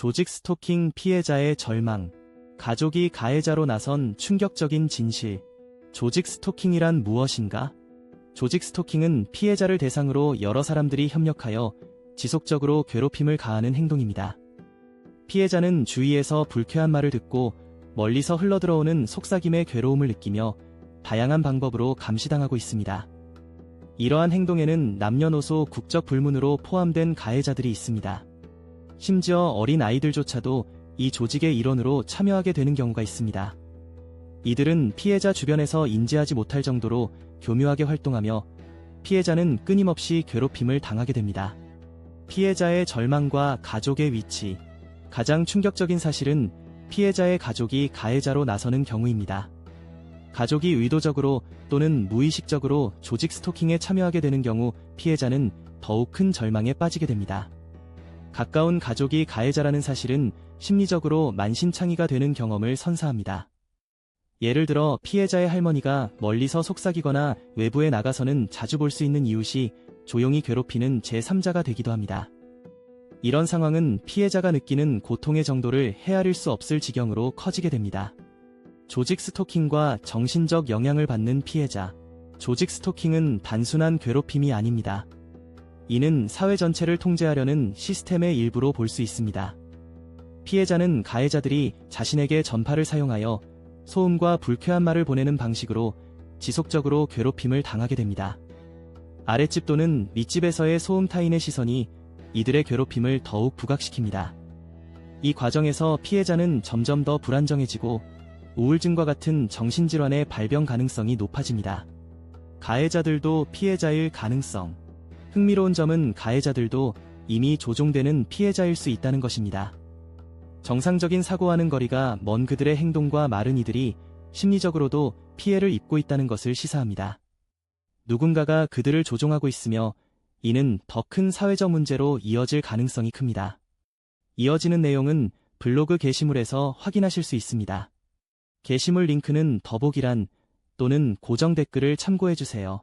조직 스토킹 피해자의 절망, 가족이 가해자로 나선 충격적인 진실. 조직 스토킹이란 무엇인가? 조직 스토킹은 피해자를 대상으로 여러 사람들이 협력하여 지속적으로 괴롭힘을 가하는 행동입니다. 피해자는 주위에서 불쾌한 말을 듣고 멀리서 흘러들어오는 속삭임의 괴로움을 느끼며 다양한 방법으로 감시당하고 있습니다. 이러한 행동에는 남녀노소 국적 불문으로 포함된 가해자들이 있습니다. 심지어 어린 아이들조차도 이 조직의 일원으로 참여하게 되는 경우가 있습니다. 이들은 피해자 주변에서 인지하지 못할 정도로 교묘하게 활동하며 피해자는 끊임없이 괴롭힘을 당하게 됩니다. 피해자의 절망과 가족의 위치. 가장 충격적인 사실은 피해자의 가족이 가해자로 나서는 경우입니다. 가족이 의도적으로 또는 무의식적으로 조직 스토킹에 참여하게 되는 경우 피해자는 더욱 큰 절망에 빠지게 됩니다. 가까운 가족이 가해자라는 사실은 심리적으로 만신창이가 되는 경험을 선사합니다. 예를 들어 피해자의 할머니가 멀리서 속삭이거나 외부에 나가서는 자주 볼 수 있는 이웃이 조용히 괴롭히는 제3자가 되기도 합니다. 이런 상황은 피해자가 느끼는 고통의 정도를 헤아릴 수 없을 지경으로 커지게 됩니다. 조직 스토킹과 정신적 영향을 받는 피해자. 조직 스토킹은 단순한 괴롭힘이 아닙니다. 이는 사회 전체를 통제하려는 시스템의 일부로 볼 수 있습니다. 피해자는 가해자들이 자신에게 전파를 사용하여 소음과 불쾌한 말을 보내는 방식으로 지속적으로 괴롭힘을 당하게 됩니다. 아랫집 또는 윗집에서의 소음 타인의 시선이 이들의 괴롭힘을 더욱 부각시킵니다. 이 과정에서 피해자는 점점 더 불안정해지고 우울증과 같은 정신질환의 발병 가능성이 높아집니다. 가해자들도 피해자일 가능성. 흥미로운 점은 가해자들도 이미 조종되는 피해자일 수 있다는 것입니다. 정상적인 사고와는 거리가 먼 그들의 행동과 말은 이들이 심리적으로도 피해를 입고 있다는 것을 시사합니다. 누군가가 그들을 조종하고 있으며 이는 더 큰 사회적 문제로 이어질 가능성이 큽니다. 이어지는 내용은 블로그 게시물에서 확인하실 수 있습니다. 게시물 링크는 더보기란 또는 고정 댓글을 참고해주세요.